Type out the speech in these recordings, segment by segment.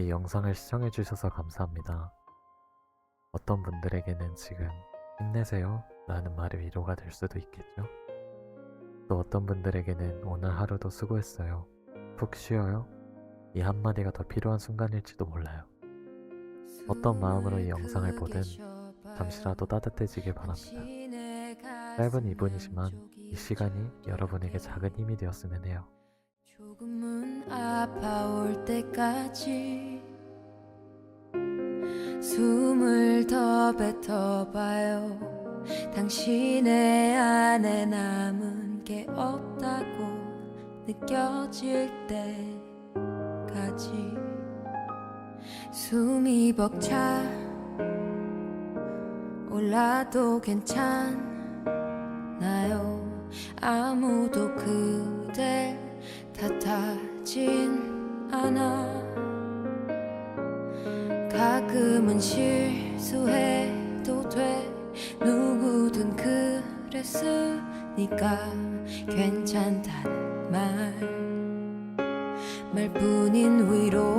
이 영상을 시청해주셔서 감사합니다. 어떤 분들에게는 지금 힘내세요 라는 말이 위로가 될 수도 있겠죠? 또 어떤 분들에게는 오늘 하루도 수고했어요. 푹 쉬어요. 이 한마디가 더 필요한 순간일지도 몰라요. 어떤 마음으로 이 영상을 보든 잠시라도 따뜻해지길 바랍니다. 짧은 2분이지만 이 시간이 여러분에게 작은 힘이 되었으면 해요. 조금은 아파올 때까지 숨을 더 뱉어봐요. 당신의 안에 남은 게 없다고 느껴질 때까지 숨이 벅차 올라도 괜찮나요. 아무도 그댈 탓하진 않아 가끔은 실수해도 돼. 누구든 그랬으니까 괜찮다는 말 말뿐인 위로지만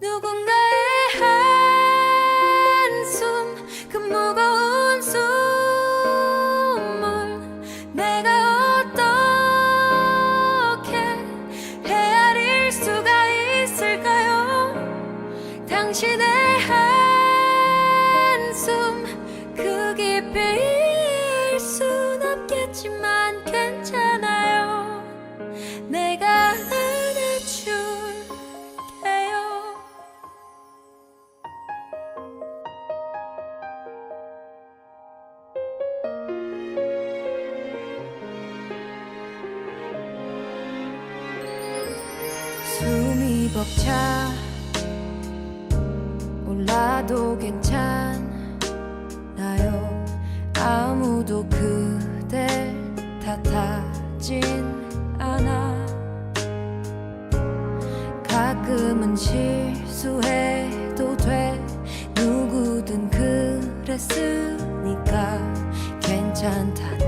누군가 당신의 한숨 그 깊이일 순 없겠지만 괜찮아요. 내가 안아줄게요. 숨이 벅차 올라도 괜찮나요. 아무도 그댈 탓하진 않아. 가끔은 실수해도 돼. 누구든 그랬으니까 괜찮다